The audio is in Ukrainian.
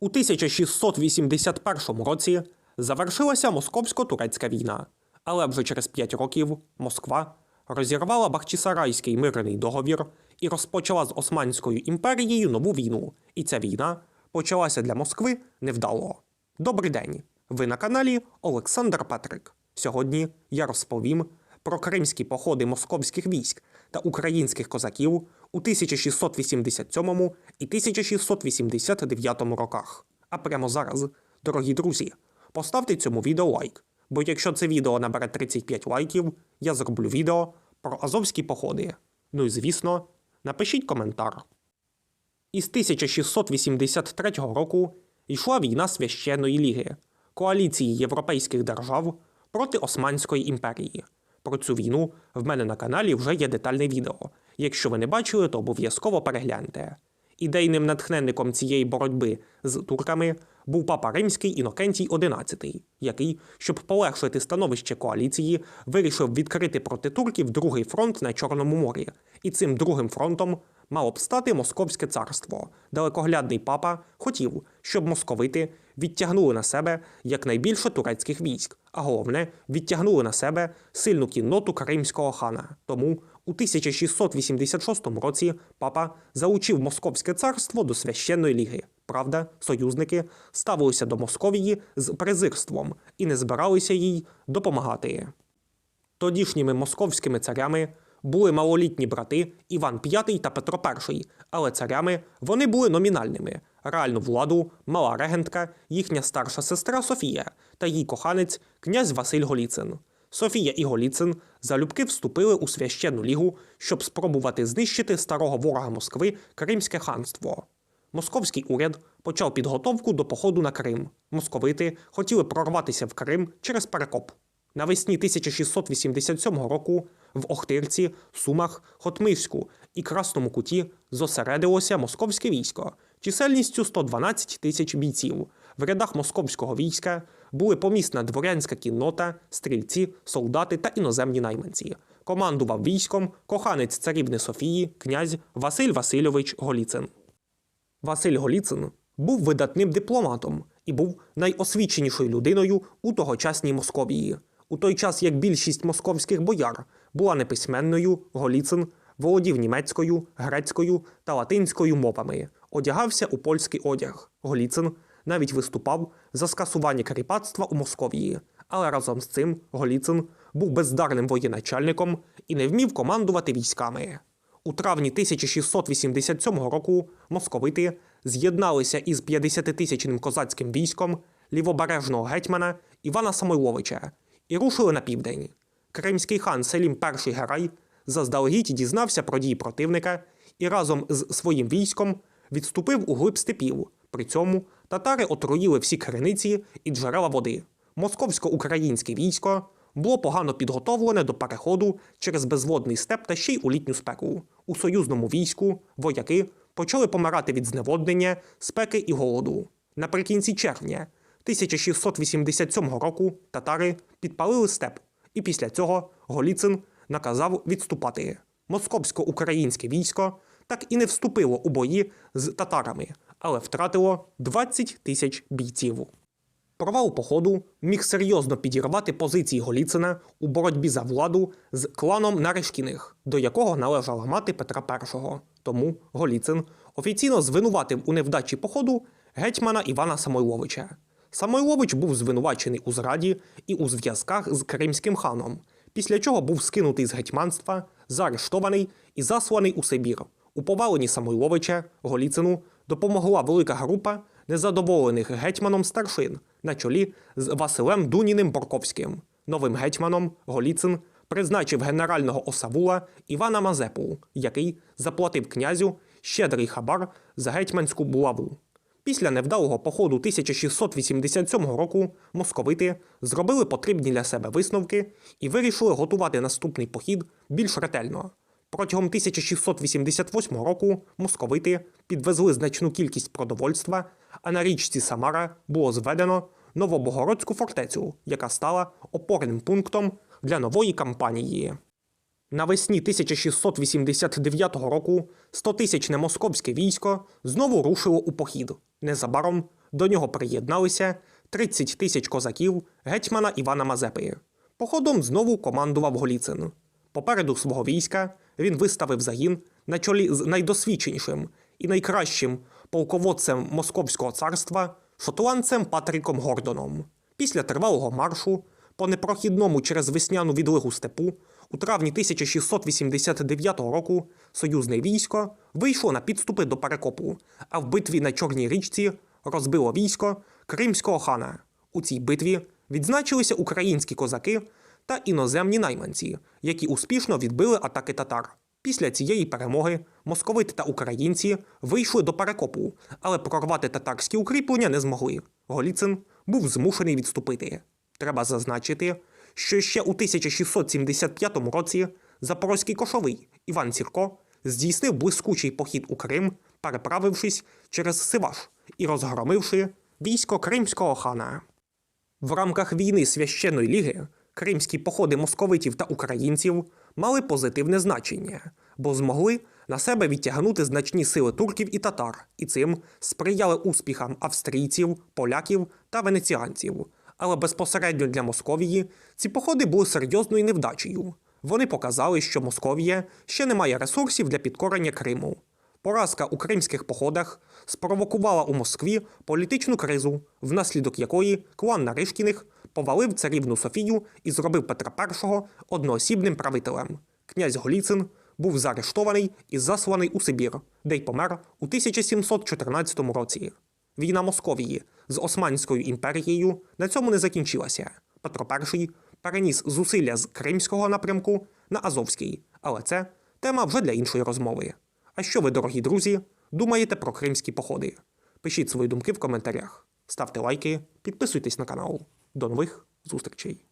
У 1681 році завершилася московсько-турецька війна, але вже через 5 років Москва розірвала Бахчисарайський мирний договір і розпочала з Османською імперією нову війну. І ця війна почалася для Москви невдало. Добрий день! Ви на каналі Олександр Петрик. Сьогодні я розповім про кримські походи московських військ та українських козаків у 1687 і 1689 роках. А прямо зараз, дорогі друзі, поставте цьому відео лайк, бо якщо це відео набере 35 лайків, я зроблю відео про азовські походи. Ну і звісно, напишіть коментар. Із 1683 року йшла війна священної ліги, коаліції європейських держав проти Османської імперії. Про цю війну в мене на каналі вже є детальне відео. Якщо ви не бачили, то обов'язково перегляньте. Ідейним натхненником цієї боротьби з турками був папа римський Інокентій XI, який, щоб полегшити становище коаліції, вирішив відкрити проти турків другий фронт на Чорному морі. І цим другим фронтом мало б стати Московське царство. Далекоглядний папа хотів, щоб московити відтягнули на себе якнайбільше турецьких військ, а головне, відтягнули на себе сильну кінноту кримського хана. Тому у 1686 році папа залучив Московське царство до священної ліги. Правда, союзники ставилися до Московії з презирством і не збиралися їй допомагати. Тодішніми московськими царями були малолітні брати Іван V та Петро І, але царями вони були номінальними. Реальну владу мала регентка, їхня старша сестра Софія та її коханець князь Василь Голіцин. Софія і Голіцин залюбки вступили у священну лігу, щоб спробувати знищити старого ворога Москви Кримське ханство. Московський уряд почав підготовку до походу на Крим. Московити хотіли прорватися в Крим через перекоп. Навесні 1687 року в Охтирці, Сумах, Хотмиську і Красному Куті зосередилося московське військо чисельністю 112 тисяч бійців. В рядах московського війська були помісна дворянська кіннота, стрільці, солдати та іноземні найманці. Командував військом коханець царівни Софії, князь Василь Васильович Голіцин. Василь Голіцин був видатним дипломатом і був найосвіченішою людиною у тогочасній Московії. У той час, як більшість московських бояр була неписьменною, Голіцин володів німецькою, грецькою та латинською мовами, одягався у польський одяг. Голіцин навіть виступав за скасування кріпацтва у Московії. Але разом з цим Голіцин був бездарним воєначальником і не вмів командувати військами. У травні 1687 року московити з'єдналися із 50-тисячним козацьким військом лівобережного гетьмана Івана Самойловича і рушили на південь. Кримський хан Селім І Герай заздалегідь дізнався про дії противника і разом з своїм військом відступив у глиб степів. При цьому татари отруїли всі криниці і джерела води. Московсько-українське військо було погано підготовлене до переходу через безводний степ та ще й у літню спеку. У союзному війську вояки почали помирати від зневоднення, спеки і голоду. Наприкінці червня 1687 року татари підпалили степ, і після цього Голіцин наказав відступати. Московсько-українське військо так і не вступило у бої з татарами, але втратило 20 тисяч бійців. Провал походу міг серйозно підірвати позиції Голіцина у боротьбі за владу з кланом Нарешкіних, до якого належала мати Петра І. Тому Голіцин офіційно звинуватив у невдачі походу гетьмана Івана Самойловича. Самойлович був звинувачений у зраді і у зв'язках з Кримським ханом, після чого був скинутий з гетьманства, заарештований і засланий у Сибір. У поваленні Самойловича Голіцину допомогла велика група незадоволених гетьманом старшин на чолі з Василем Дуніним Борковським. Новим гетьманом Голіцин призначив генерального осавула Івана Мазепу, який заплатив князю щедрий хабар за гетьманську булаву. Після невдалого походу 1687 року московити зробили потрібні для себе висновки і вирішили готувати наступний похід більш ретельно. Протягом 1688 року московити підвезли значну кількість продовольства, а на річці Самара було зведено Новобогородську фортецю, яка стала опорним пунктом для нової кампанії. Навесні 1689 року 100-тисячне московське військо знову рушило у похід. Незабаром До нього приєдналися 30 тисяч козаків гетьмана Івана Мазепи. Походом знову командував Голіцин. Попереду свого війська він виставив загін на чолі з найдосвідченішим і найкращим полководцем Московського царства шотландцем Патріком Гордоном. Після тривалого маршу по непрохідному через весняну відлигу степу у травні 1689 року союзне військо вийшло на підступи до Перекопу, а в битві на Чорній річці розбило військо Кримського хана. У цій битві відзначилися українські козаки та іноземні найманці, які успішно відбили атаки татар. Після цієї перемоги московити та українці вийшли до перекопу, але прорвати татарські укріплення не змогли. Голіцин був змушений відступити. Треба зазначити, що ще у 1675 році запорозький кошовий Іван Сірко здійснив блискучий похід у Крим, переправившись через Сиваш і розгромивши військо кримського хана. В рамках війни священної ліги кримські походи московитів та українців мали позитивне значення, бо змогли на себе відтягнути значні сили турків і татар, і цим сприяли успіхам австрійців, поляків та венеціанців. Але безпосередньо для Московії ці походи були серйозною невдачею. Вони показали, що Московія ще не має ресурсів для підкорення Криму. Поразка у кримських походах спровокувала у Москві політичну кризу, внаслідок якої клан Наришкіних повалив царівну Софію і зробив Петра І одноосібним правителем. Князь Голіцин був заарештований і засланий у Сибір, де й помер у 1714 році. Війна Московії з Османською імперією на цьому не закінчилася. Петро І переніс зусилля з Кримського напрямку на Азовський, але це тема вже для іншої розмови. А що ви, дорогі друзі, думаєте про кримські походи? Пишіть свої думки в коментарях, ставте лайки, підписуйтесь на канал. До нових зустрічей!